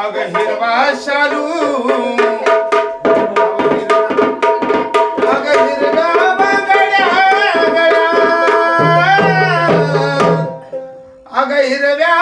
अग हिरवा शालू अग हिरवा बांगड्या गळ्या अग हिरव्या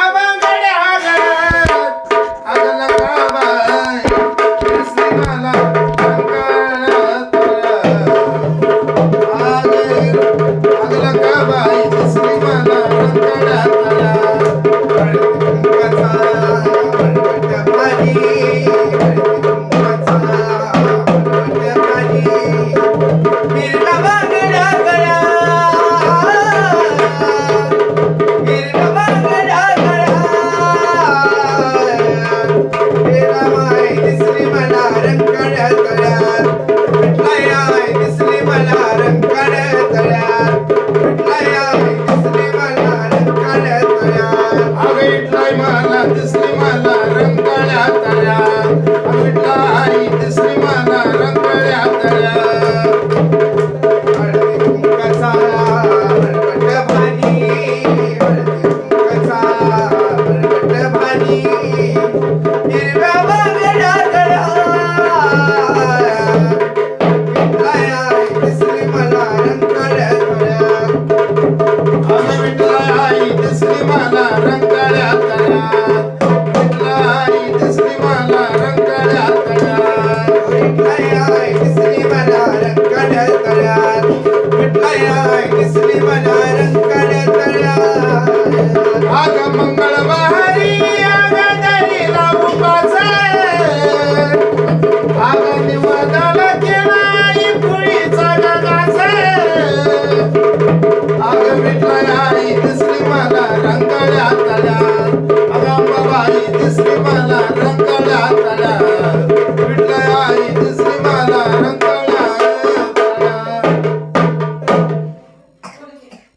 வீரவாக